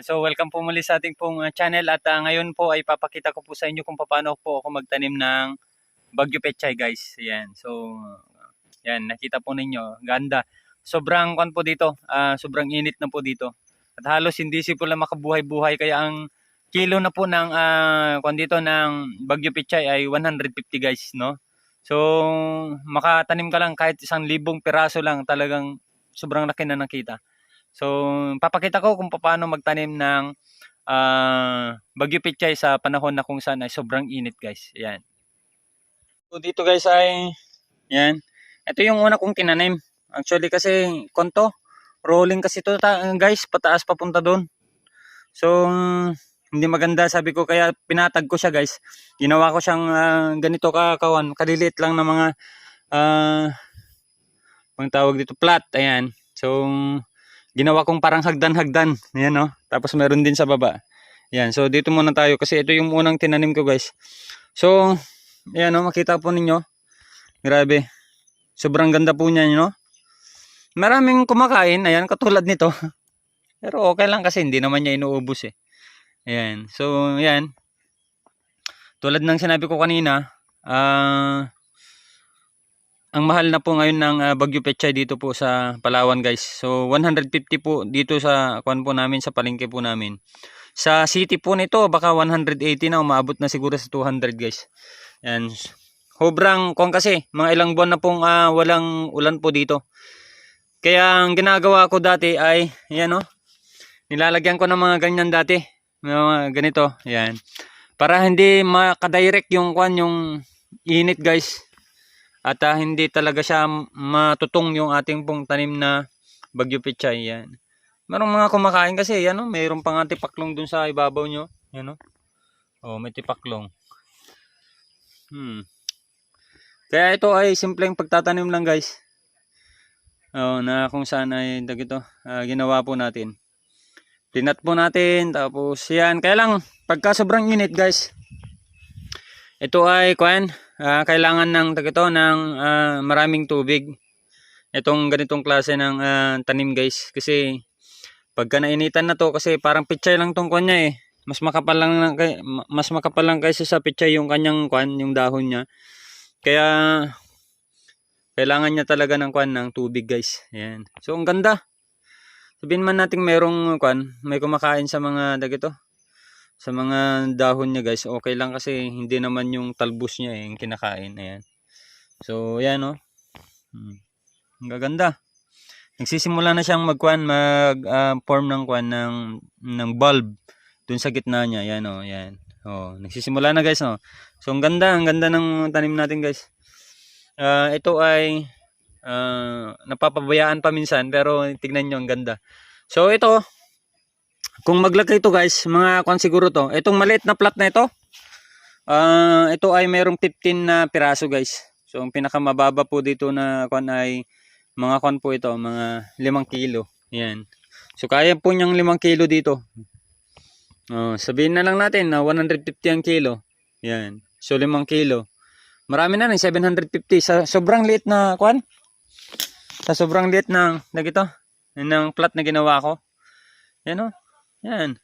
So welcome po muli sa ating pong uh, channel at uh, ngayon po ay papakita ko po sa inyo kung paano po ako magtanim ng Bagyo Pechay guys. Yan. So yan, nakita po ninyo, ganda. Sobrang kon po dito, ah, sobrang init na po dito. At halos hindi si po lang makabuhay-buhay kaya ang kilo na po ng uh, kon dito ng Bagyo Pechay ay 150 guys, no? So makatanim ka lang kahit isang libong piraso lang talagang sobrang laki na nakita. So, papakita ko kung paano magtanim ng ah, bagyo pichay sa panahon na kung saan ay sobrang init, guys. Ayan. So, dito guys ay, yan. Ito yung una kong tinanim. Actually kasi, konto, rolling kasi to guys, pataas papunta doon. So, hindi maganda sabi ko kaya pinatag ko siya guys. Ginawa ko siyang ah, ganito kakawan, kaliliit lang na mga ah pang tawag dito plat. Ayan. So, ginawa kong parang hagdan-hagdan. Ayan no. Tapos meron din sa baba. Ayan. So dito muna tayo kasi ito yung unang tinanim ko guys. So, ayan no. Makita po ninyo. Grabe. Sobrang ganda po niya no. Maraming kumakain. Ayan. Katulad nito. Pero okay lang kasi hindi naman niya inuubos eh. Ayan. So, ayan. Tulad ng sinabi ko kanina. Ah... ang mahal na po ngayon ng uh, Bagyo Pechay dito po sa Palawan guys. So 150 po dito sa kuan po namin sa palengke po namin. Sa city po nito baka 180 na umabot na siguro sa 200 guys. Yan. Sobrang kuan kasi mga ilang buwan na pong uh, walang ulan po dito. Kaya ang ginagawa ko dati ay yan oh. Nilalagyan ko ng mga ganyan dati. Mga ganito. Yan. Para hindi makadirect yung kuan yung init guys at uh, hindi talaga siya matutong yung ating pong tanim na bagyo pechay yan. Merong mga kumakain kasi yan oh, mayroon pang tipaklong dun sa ibabaw nyo. Yan oh. Oh, may tipaklong. Hmm. Kaya ito ay simpleng pagtatanim lang guys. Oh, na kung saan ay dagito uh, ginawa po natin. Tinat po natin tapos yan. Kaya lang pagka sobrang init guys. Ito ay kuan uh, kailangan ng tagito ng uh, maraming tubig. Itong ganitong klase ng uh, tanim guys. Kasi pagka nainitan na to kasi parang pichay lang tong kanya eh. Mas makapal lang mas makapal lang kaysa sa pichay yung kanyang kwan yung dahon niya. Kaya kailangan niya talaga ng kwan ng tubig guys. Yan so ang ganda. Sabihin man nating merong kwan may kumakain sa mga dagito sa mga dahon niya guys okay lang kasi hindi naman yung talbos niya eh, yung kinakain ayan. So ayan oh. Hmm. ang gaganda. Nagsisimula na siyang magkuan mag uh, form ng kuan ng ng bulb dun sa gitna niya ayan oh ayan. Oh nagsisimula na guys oh. So ang ganda ang ganda ng tanim natin guys. Uh, ito ay uh, napapabayaan pa minsan pero tignan nyo ang ganda. So ito kung maglagay ito guys, mga kwan siguro to. Itong maliit na plat na ito. Uh, ito ay mayroong 15 na piraso guys. So ang pinakamababa po dito na kwan ay mga kwan po ito, mga 5 kilo. Yan. So kaya po niyang 5 kilo dito. Uh, sabihin na lang natin na 150 ang kilo. Yan. So 5 kilo. Marami na rin, 750. Sa sobrang liit na kwan. Sa sobrang liit ng, na gito, ng plat na ginawa ko. Yan. Oh. Yan.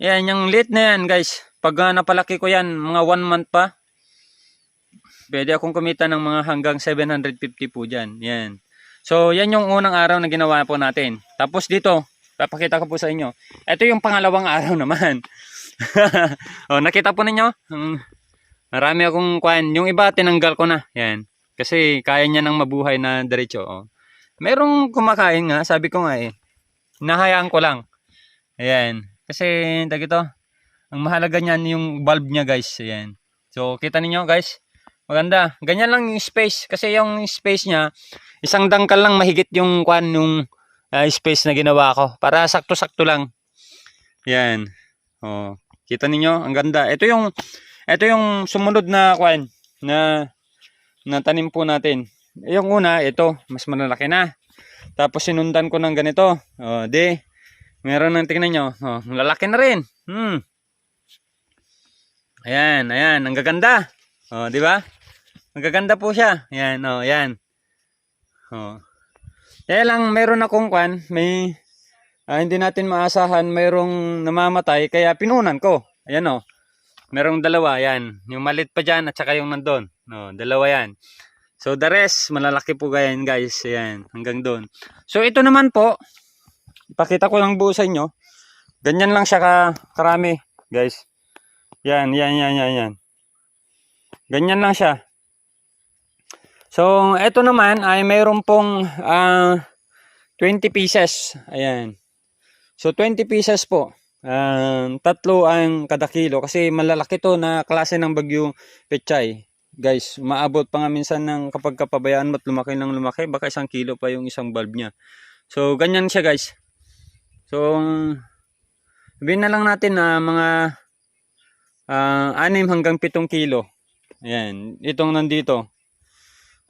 Yan, yung late na yan guys. Pag uh, napalaki ko yan, mga 1 month pa, pwede akong kumita ng mga hanggang 750 po dyan. Yan. So, yan yung unang araw na ginawa po natin. Tapos dito, papakita ko po sa inyo. Ito yung pangalawang araw naman. oh, nakita po ninyo? Um, marami akong kwan. Yung iba, tinanggal ko na. Yan. Kasi kaya niya nang mabuhay na diretso. Oh. Merong kumakain nga, sabi ko nga eh. Nahayaan ko lang. Ayan. Kasi, dagito, ang mahalaga niyan yung bulb niya guys. Ayan. So, kita niyo guys. Maganda. Ganyan lang yung space. Kasi yung space niya, isang dangkal lang mahigit yung kwan, yung uh, space na ginawa ko. Para sakto-sakto lang. Ayan. Oh, kita niyo ang ganda. Ito yung, ito yung sumunod na kwan, na, na tanim po natin. Yung una, ito, mas malalaki na. Tapos sinundan ko ng ganito. Oh, di, Meron nang tingnan nyo. Oh, lalaki na rin. Hmm. Ayan, ayan. Ang gaganda. Oh, di ba? Ang gaganda po siya. Ayan, oh, ayan. Oh. Kaya lang, meron akong kwan. May ah, hindi natin maasahan mayroong namamatay kaya pinunan ko. Ayan o. Merong dalawa, yan. Yung malit pa dyan at saka yung nandun. No, dalawa yan. So the rest, malalaki po ganyan guys. Ayan, hanggang doon. So ito naman po, ipakita ko lang buo sa inyo. Ganyan lang siya ka, karami guys. Yan, yan, yan, yan, yan. Ganyan lang siya. So, ito naman ay mayroon pong ah, 20 pieces. Ayan. So, 20 pieces po. Um, tatlo ang kada kilo kasi malalaki to na klase ng bagyo pechay. Guys, maabot pa nga minsan ng kapag kapabayaan mo at lumaki ng lumaki, baka isang kilo pa yung isang bulb niya. So, ganyan siya guys. So, sabihin na lang natin na mga ah, 6 hanggang 7 kilo. Ayan, itong nandito.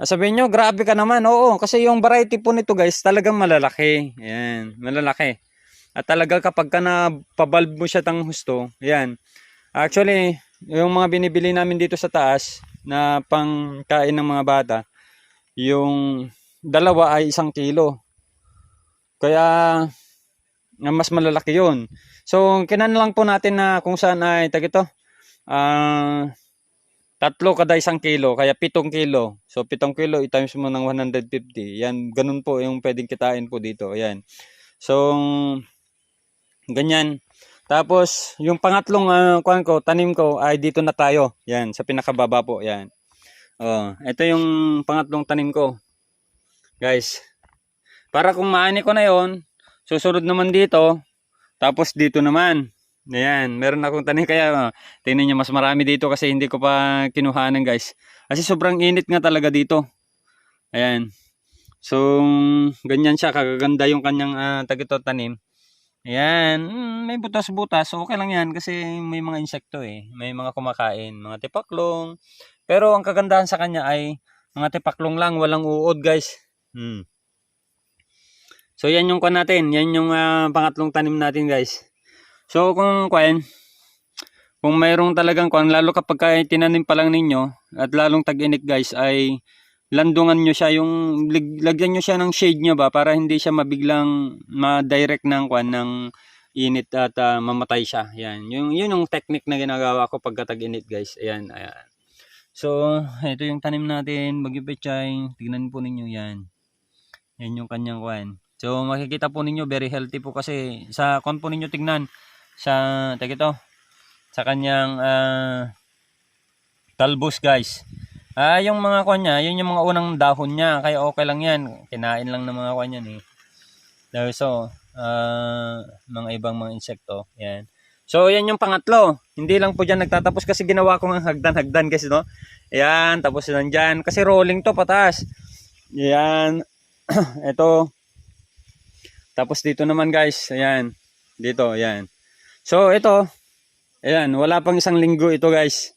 Ah, Sabihin nyo, grabe ka naman. Oo, kasi yung variety po nito guys, talagang malalaki. Ayan, malalaki. At talaga kapag ka na pabalb mo siya tang husto, ayan. Actually, yung mga binibili namin dito sa taas na pangkain ng mga bata, yung dalawa ay isang kilo. Kaya, mas malalaki yun. So, kinan lang po natin na kung saan ay, tagito, ah, tatlo kada isang kilo, kaya pitong kilo. So, pitong kilo, i-times mo ng 150. Yan, ganun po yung pwedeng kitain po dito. Ayan. So, ganyan. Tapos, yung pangatlong uh, ko, tanim ko, ay dito na tayo. Yan, sa pinakababa po. Yan. Oh, ito yung pangatlong tanim ko. Guys, para kung maani ko na yon susunod naman dito, tapos dito naman. Ayan, meron akong tanim kaya uh, tingnan nyo mas marami dito kasi hindi ko pa kinuhanan guys. Kasi sobrang init nga talaga dito. Ayan. So, ganyan siya, kagaganda yung kanyang uh, tagito tanim. Ayan, mm, may butas-butas. Okay lang yan kasi may mga insekto eh. May mga kumakain, mga tipaklong. Pero ang kagandahan sa kanya ay mga tipaklong lang, walang uod guys. Hmm. So yan yung kan natin, yan yung ah, pangatlong tanim natin guys. So kung kwan, kung mayroong talagang kwan, lalo kapag ka tinanim pa lang ninyo at lalong tag-init guys ay landungan nyo siya yung lig- lagyan nyo siya ng shade nyo ba para hindi siya mabiglang ma-direct ng kwan ng init at ah, mamatay siya. Yan. Yung yun yung technique na ginagawa ko pagka tag-init guys. Ayan, ayan. So, ito yung tanim natin, bagyo pechay. Tignan po ninyo yan. Yan yung kanyang kwan. So, makikita po ninyo very healthy po kasi sa kwan po ninyo tignan sa tag ito sa kanyang ah, talbos guys. Ah, yung mga kwan niya, yun yung mga unang dahon niya. Kaya okay lang yan. Kinain lang ng mga kwan yan eh. So, ah, mga ibang mga insekto. Yan. So, yan yung pangatlo. Hindi lang po dyan nagtatapos kasi ginawa ko ng hagdan-hagdan guys, no? Yan, tapos nandyan. Kasi rolling to, pataas. Yan. Ito. Tapos dito naman guys, ayan. Dito, ayan. So, ito. Ayan, wala pang isang linggo ito guys.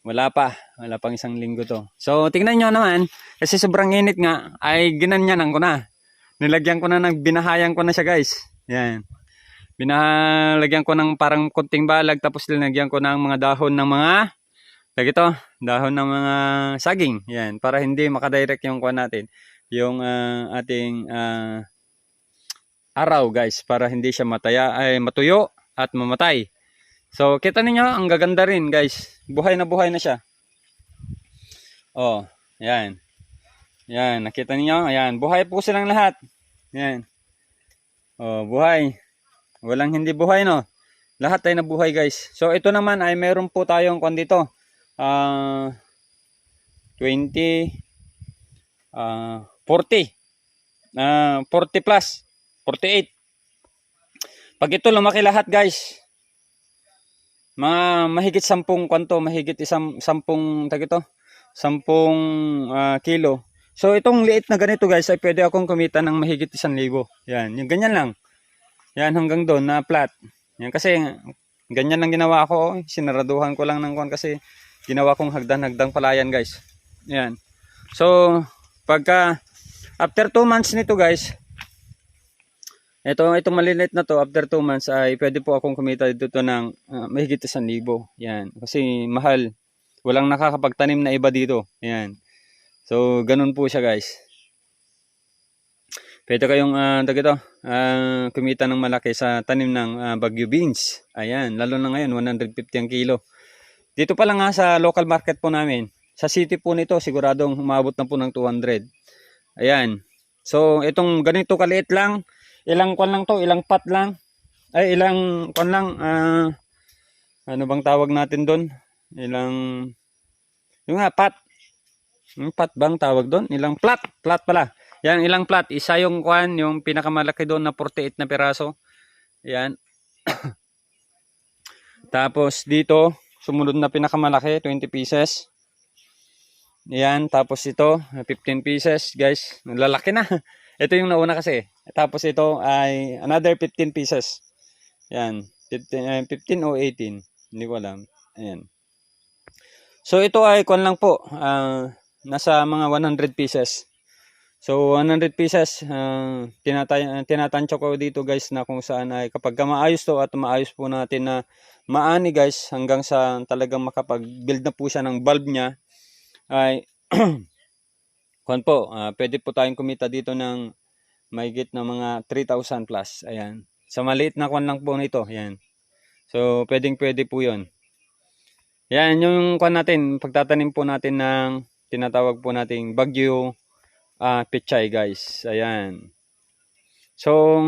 Wala pa. Wala pang isang linggo to. So, tingnan nyo naman. Kasi sobrang init nga, ay ginanyanan ko na. Nilagyan ko na ng binahayan ko na siya guys. Yan. Binalagyan ko ng parang kunting balag tapos linagyan ko ng mga dahon ng mga tag ito, dahon ng mga saging. Yan, para hindi makadirect yung kuha natin. Yung ah, ating ah, araw guys para hindi siya mataya ay matuyo at mamatay. So, kita ninyo, ang gaganda rin, guys. Buhay na buhay na siya. Oh, yan. Yan, nakita niyo? Ayan, buhay po silang lahat. Yan. Oh, buhay. Walang hindi buhay, no? Lahat ay nabuhay, guys. So, ito naman ay meron po tayong kwan dito. Ah, 20 ah 40. Ah, 40 plus. 48. Pag ito lumaki lahat, guys, mga mahigit sampung kwanto, mahigit isang sampung tag ito, sampung ah, kilo. So itong liit na ganito guys ay pwede akong kumita ng mahigit isang libo. Yan, yung ganyan lang. Yan hanggang doon na flat. Yan kasi ganyan lang ginawa ko. Sinaraduhan ko lang ng kwan kasi ginawa kong hagdan-hagdang palayan guys. Yan. So pagka after 2 months nito guys, ito, itong maliliit na to, after 2 months ay pwede po akong kumita dito ng ah, mahigit isang libo. Yan. Kasi mahal. Walang nakakapagtanim na iba dito. Yan. So, ganun po siya guys. Pwede kayong, uh, ito, ah, kumita ng malaki sa tanim ng ah, Bagyo beans. Ayan, lalo na ngayon 150 ang kilo. Dito pa lang nga sa local market po namin. Sa city po nito siguradong umabot na po ng 200. Ayan. So itong ganito kaliit lang, ilang kwan lang to, ilang pot lang. Ay ilang kwan lang ah, ano bang tawag natin doon? Ilang yung nga. Yung pat bang tawag doon? Ilang plat, plat pala. Yan, ilang plat. Isa yung kwan, yung pinakamalaki doon na 48 na piraso. Yan. Tapos dito, sumunod na pinakamalaki, 20 pieces. Yan, tapos ito, 15 pieces, guys. Lalaki na. Ito yung nauna kasi. Tapos ito ay another 15 pieces. Yan, 15, eh, 15 o 18. Hindi ko alam. Ayan. So ito ay kwan lang po. ah, nasa mga 100 pieces. So 100 pieces, uh, tinatay tinatansya ko dito guys na kung saan ay kapag ka maayos to at maayos po natin na maani guys hanggang sa talagang makapag-build na po siya ng bulb niya ay kwan po, ah, pwede po tayong kumita dito ng mahigit na mga 3,000 plus. Ayan. Sa maliit na kwan lang po nito. Ayan. So pwedeng pwede po yon Yan yung kwan natin, pagtatanim po natin ng tinatawag po nating bagyo ah pechay guys. Ayan. So,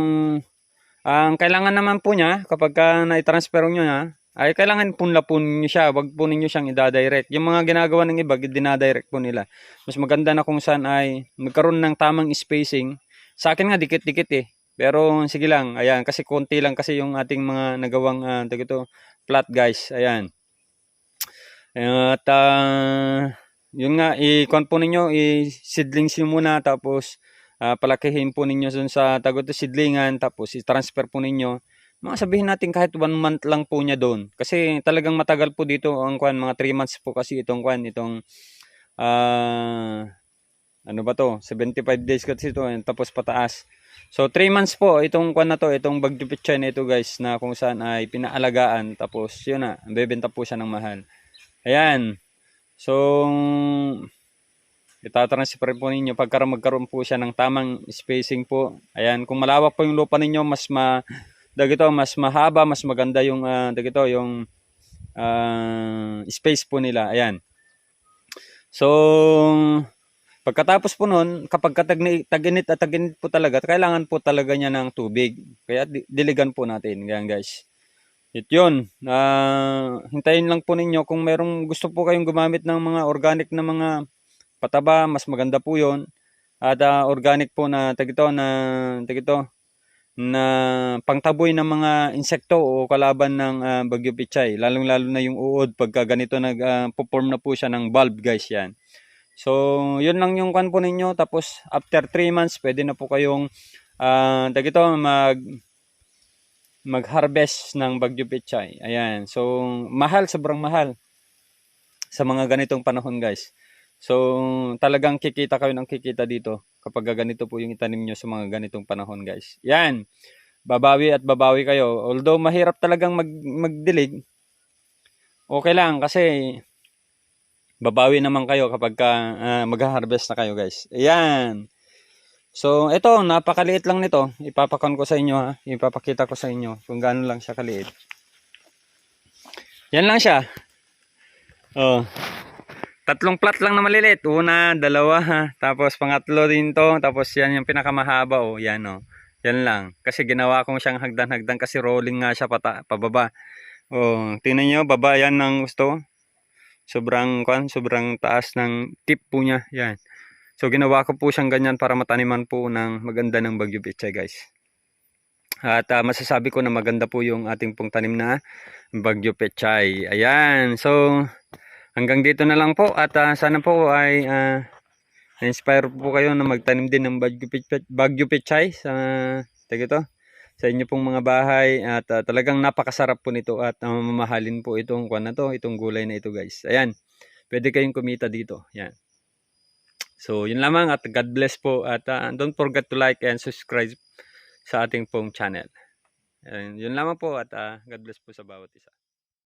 ang kailangan naman po niya kapag ka na-transfer nyo na, ay kailangan punla-pun nyo siya. Wag po ninyo siyang i-direct. Yung mga ginagawa ng iba, dinadirect po nila. Mas maganda na kung saan ay magkaroon ng tamang spacing. Sa akin nga, dikit-dikit eh. Pero sige lang, ayan, kasi konti lang kasi yung ating mga nagawang uh, ito, flat guys. Ayan. At ah, yun nga, i-con po ninyo, i-seedlings nyo muna, tapos ah, palakihin po ninyo dun sa tagot seedlingan, tapos i-transfer po ninyo. Mga sabihin natin kahit one month lang po niya doon. Kasi talagang matagal po dito ang kwan, mga 3 months po kasi itong kwan, itong ah ano ba to, 75 days kasi ito, tapos pataas. So 3 months po itong kwan na to, itong bagyo picture na ito guys, na kung saan ay pinaalagaan, tapos yun na, bebenta po siya ng mahal. Ayan. So, itatransfer po ninyo pagka magkaroon po siya ng tamang spacing po. Ayan, kung malawak po yung lupa ninyo, mas ma dagito, mas mahaba, mas maganda yung uh, dagito, yung uh, space po nila. Ayan. So, pagkatapos po nun, kapag tag-init at tag-init po talaga, kailangan po talaga niya ng tubig. Kaya diligan po natin. Ganyan guys. It yun. Uh, hintayin lang po ninyo kung merong gusto po kayong gumamit ng mga organic na mga pataba, mas maganda po yon At uh, organic po na tagito na tagito na pangtaboy ng mga insekto o kalaban ng uh, bagyo pichay. Lalong-lalo na yung uod pagka ganito nag-perform uh, na po siya ng bulb guys yan. So, yun lang yung kan po ninyo. Tapos, after 3 months, pwede na po kayong uh, tagito mag mag-harvest ng Bagyo Pechay. Ayan. So, mahal, sobrang mahal sa mga ganitong panahon, guys. So, talagang kikita kayo ng kikita dito kapag ganito po yung itanim nyo sa mga ganitong panahon, guys. Yan. Babawi at babawi kayo. Although mahirap talagang mag magdilig, okay lang kasi babawi naman kayo kapag ka, uh, mag-harvest na kayo, guys. Ayan. So, ito, napakaliit lang nito. Ipapakon ko sa inyo ha. Ipapakita ko sa inyo kung gaano lang siya kaliit. Yan lang siya. Oh. Tatlong plat lang na maliliit. Una, dalawa ha. Tapos pangatlo din to. Tapos yan yung pinakamahaba oh. Yan oh. Yan lang. Kasi ginawa kong siyang hagdan-hagdan kasi rolling nga siya pata, pababa. Oh, tingnan niyo, baba yan ng gusto. Sobrang kwan, sobrang taas ng tip po niya. Yan. So ginawa ko po siyang ganyan para mataniman po ng maganda ng bagyo pechay guys. At uh, masasabi ko na maganda po yung ating pong tanim na bagyo pechay. Ayan. So hanggang dito na lang po at uh, sana po ay uh, na-inspire po kayo na magtanim din ng bagyo pechay, bagyo pechay sa tagito sa inyo pong mga bahay at uh, talagang napakasarap po nito at uh, mamahalin po itong kwan na to, itong gulay na ito guys. Ayan. Pwede kayong kumita dito. Yan. So, yun lamang at God bless po at uh, don't forget to like and subscribe sa ating pong channel. And yun lamang po at uh, God bless po sa bawat isa.